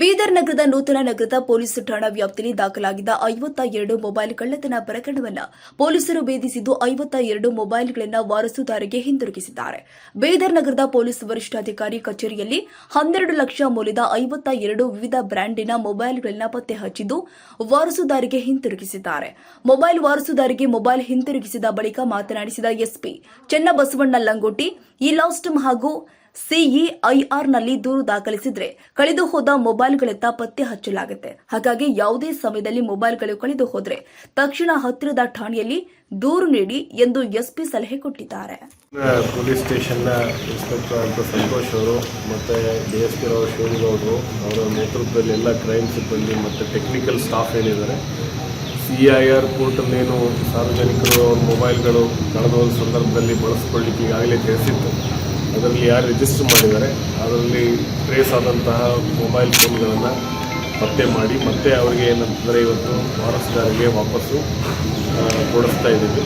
ಬೀದರ್ ನಗರದ ನೂತನ ನಗರದ ಪೊಲೀಸ್ ಠಾಣಾ ವ್ಯಾಪ್ತಿಯಲ್ಲಿ ದಾಖಲಾಗಿದ್ದ ಐವತ್ತ ಎರಡು ಮೊಬೈಲ್ ಕಳ್ಳತನ ಪ್ರಕರಣವನ್ನು ಪೊಲೀಸರು ಭೇದಿಸಿದ್ದು ಐವತ್ತ ಎರಡು ಮೊಬೈಲ್ಗಳನ್ನು ವಾರಸುದಾರಿಗೆ ಹಿಂದಿರುಗಿಸಿದ್ದಾರೆ. ಬೀದರ್ ನಗರದ ಪೊಲೀಸ್ ವರಿಷ್ಠಾಧಿಕಾರಿ ಕಚೇರಿಯಲ್ಲಿ ಹನ್ನೆರಡು ಲಕ್ಷ ಮೌಲ್ಯದ ಐವತ್ತ ಎರಡು ವಿವಿಧ ಬ್ರ್ಯಾಂಡಿನ ಮೊಬೈಲ್ಗಳನ್ನು ಪತ್ತೆ ಹಚ್ಚಿದ್ದು ವಾರಸುದಾರಿಗೆ ಹಿಂತಿರುಗಿಸಿದ್ದಾರೆ. ಮೊಬೈಲ್ ವಾರಸುದಾರಿಗೆ ಮೊಬೈಲ್ ಹಿಂತಿರುಗಿಸಿದ ಬಳಿಕ ಮಾತನಾಡಿಸಿದ ಎಸ್ಪಿ ಚೆನ್ನಬಸವಣ್ಣ ಲಂಗೋಟಿ, ಈ ಲಾಸ್ಟಮ್ ಹಾಗೂ ಸಿಇಐಆರ್ನಲ್ಲಿ ದೂರು ದಾಖಲಿಸಿದ್ರೆ ಕಳೆದು ಹೋದ ಮೊಬೈಲ್ಗಳತ್ತ ಪತ್ತೆ ಹಚ್ಚಲಾಗುತ್ತೆ. ಹಾಗಾಗಿ ಯಾವುದೇ ಸಮಯದಲ್ಲಿ ಮೊಬೈಲ್ಗಳು ಕಳೆದು ಹೋದ್ರೆ ತಕ್ಷಣ ಹತ್ತಿರದ ಠಾಣೆಯಲ್ಲಿ ದೂರು ನೀಡಿ ಎಂದು ಎಸ್ಪಿ ಸಲಹೆ ಕೊಟ್ಟಿದ್ದಾರೆ. ಪೊಲೀಸ್ ಸ್ಟೇಷನ್ನ ಇನ್ಸ್ಪೆಕ್ಟರ್ ಸಂತೋಷ್ ಅವರು ಮತ್ತೆ ಡಿ ಎಸ್ ಪಿ ಅವರ ನೇತೃತ್ವದಲ್ಲಿ ಎಲ್ಲ ಕ್ರೈಮ್ ಸಿಬ್ಬಂದಿ ಮತ್ತು ಟೆಕ್ನಿಕಲ್ ಸ್ಟಾಫ್ ಏನಿದ್ದಾರೆ ಸಿ ಐ ಆರ್ ಸಾರ್ವಜನಿಕರು ಅವ್ರ ಮೊಬೈಲ್ಗಳು ಕಳೆದ ಸಂದರ್ಭದಲ್ಲಿ ಬಳಸ್ಕೊಳ್ಳಿಕ್ಕೆ ಈಗಾಗಲೇ ತಿಳಿಸಿತ್ತು. ಅದರಲ್ಲಿ ಯಾರು ರಿಜಿಸ್ಟರ್ ಮಾಡಿದ್ದಾರೆ, ಅದರಲ್ಲಿ ಟ್ರೇಸ್ ಆದಂತಹ ಮೊಬೈಲ್ ಫೋನ್ಗಳನ್ನು ಪತ್ತೆ ಮಾಡಿ, ಮತ್ತೆ ಅವರಿಗೆ ಏನಂತಂದರೆ ಇವತ್ತು ವಾರಸುದಾರಿಗೆ ವಾಪಸ್ಸು ಕೊಡಿಸ್ತಾ ಇದ್ದೀವಿ.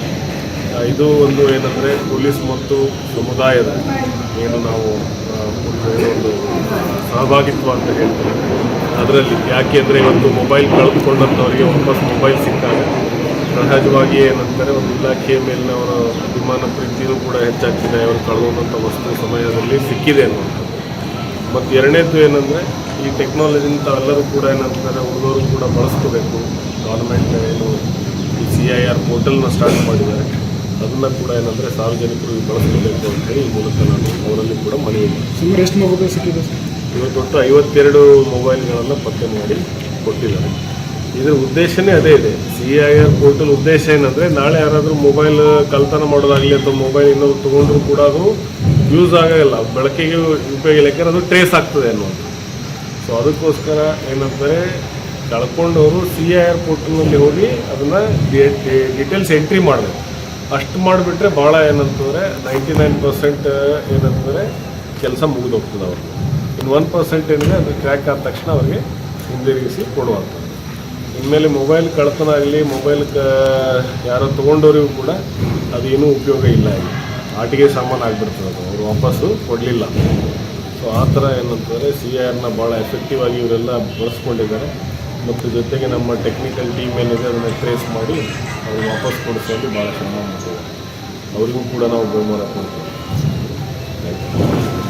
ಇದು ಒಂದು ಏನಂದರೆ ಪೊಲೀಸ್ ಮತ್ತು ಸಮುದಾಯದ ಏನು ನಾವು ಒಂದು ಸಹಭಾಗಿತ್ವ ಅಂತ ಹೇಳ್ತೀವಿ. ಅದರಲ್ಲಿ ಯಾಕೆ ಅಂದರೆ ಇವತ್ತು ಮೊಬೈಲ್ ಕಳೆದುಕೊಂಡಂಥವರಿಗೆ ವಾಪಸ್ ಮೊಬೈಲ್ ಸಿಕ್ಕಾಗ ಸಹಜವಾಗಿ ಏನಂತಾರೆ ಒಂದು ಇಲಾಖೆಯ ಮೇಲಿನ ಅವರ ಅಭಿಮಾನ ಪ್ರೀತಿಯೂ ಕೂಡ ಹೆಚ್ಚಾಗ್ತಿದೆ. ಅವರು ಕಳೆದುಕೊಂಡಂಥ ವಸ್ತು ಸಮಯದಲ್ಲಿ ಸಿಕ್ಕಿದೆ ಅನ್ನುವಂಥದ್ದು. ಮತ್ತು ಎರಡನೇದು ಏನಂದರೆ ಈ ಟೆಕ್ನಾಲಜಿಂತ ಎಲ್ಲರೂ ಕೂಡ ಏನಂತಾರೆ ಹುಡುಗರು ಕೂಡ ಬಳಸ್ಕೋಬೇಕು. ಗೌರ್ಮೆಂಟ್ ಏನು ಈ ಸಿ ಐ ಆರ್ ಪೋರ್ಟಲ್ನ ಸ್ಟಾರ್ಟ್ ಮಾಡಿದ್ದಾರೆ. ಅದನ್ನು ಕೂಡ ಏನಂದರೆ ಸಾರ್ವಜನಿಕರು ಬಳಸ್ಕೋಬೇಕು ಅಂತ ಹೇಳಿ ಈ ಮೂಲಕ ನಾನು ಅವರಲ್ಲಿ ಕೂಡ ಮನವಿ ಸುಮಾರು ಎಷ್ಟು ಮೊಬೈಲ್ ಸಿಕ್ಕಿದೆ ಸರ್? ಇವತ್ತು ಒಟ್ಟು ಐವತ್ತೆರಡು ಮೊಬೈಲ್ಗಳನ್ನು ಪತ್ತೆ ಮಾಡಿ ಕೊಟ್ಟಿದ್ದಾರೆ. ಇದರ ಉದ್ದೇಶನೇ ಅದೇ ಇದೆ. ಸಿ ಐ ಆರ್ ಪೋರ್ಟಲ್ ಉದ್ದೇಶ ಏನಂದರೆ, ನಾಳೆ ಯಾರಾದರೂ ಮೊಬೈಲ್ ಕಲ್ತನ ಮಾಡೋದಾಗಲಿ ಅಥವಾ ಮೊಬೈಲ್ ಇನ್ನೊಂದು ತೊಗೊಂಡ್ರು ಕೂಡ ಅದು ಯೂಸ್ ಆಗೋಲ್ಲ. ಬಳಕೆಗೆ ಉಪಯೋಗ ಇಲ್ಲ. ಯಾಕಂದ್ರೆ ಅದು ಟ್ರೇಸ್ ಆಗ್ತದೆ ಅನ್ನೋದು ಸೊ ಅದಕ್ಕೋಸ್ಕರ ಏನಂತಾರೆ, ಕಳ್ಕೊಂಡವರು ಸಿ ಐ ಆರ್ ಪೋರ್ಟಲ್ನಲ್ಲಿ ಹೋಗಿ ಅದನ್ನು ಡೀಟೇಲ್ಸ್ ಎಂಟ್ರಿ ಮಾಡಬೇಕು. ಅಷ್ಟು ಮಾಡಿಬಿಟ್ರೆ ಭಾಳ ಏನಂತಂದರೆ ನೈಂಟಿ ನೈನ್ ಪರ್ಸೆಂಟ್ ಏನಂತಂದರೆ ಕೆಲಸ ಮುಗಿದೋಗ್ತದೆ ಅವ್ರಿಗೆ ಇನ್ನು ಒನ್ ಪರ್ಸೆಂಟ್ ಏನಿದೆ, ಅದು ಟ್ರ್ಯಾಕ್ ಆದ ತಕ್ಷಣ ಅವ್ರಿಗೆ ಹಿಂದಿರುಗಿಸಿ ಕೊಡುವಂಥದ್ದು. ಇನ್ಮೇಲೆ ಮೊಬೈಲ್ ಕಳ್ತನ ಆಗಲಿ ಮೊಬೈಲ್ ಕ ಯಾರೋ ತೊಗೊಂಡವ್ರಿಗೂ ಕೂಡ ಅದೇನೂ ಉಪಯೋಗ ಇಲ್ಲ ಈಗ ಆಟಿಗೆ ಸಾಮಾನು ಆಗಿಬಿಡ್ತದೆ ಅದು. ಅವರು ವಾಪಸ್ಸು ಕೊಡಲಿಲ್ಲ. ಸೊ ಆ ಥರ ಏನಂತಂದರೆ ಸಿ ಆರ್ನ ಭಾಳ ಎಫೆಕ್ಟಿವ್ ಆಗಿ ಇವರೆಲ್ಲ ಬಳಸ್ಕೊಂಡಿದ್ದಾರೆ. ಮತ್ತು ಜೊತೆಗೆ ನಮ್ಮ ಟೆಕ್ನಿಕಲ್ ಟೀಮ್ ಏನಿದೆ ಅದನ್ನು ಟ್ರೇಸ್ ಮಾಡಿ ಅವ್ರು ವಾಪಸ್ ಕೊಡಿಸೋದು ಭಾಳ ಶ್ರಮ ಅವರಿಗೂ ಕೂಡ ನಾವು ಬಹುಮಾನ ಕೊಡ್ತೀವಿ. ಯು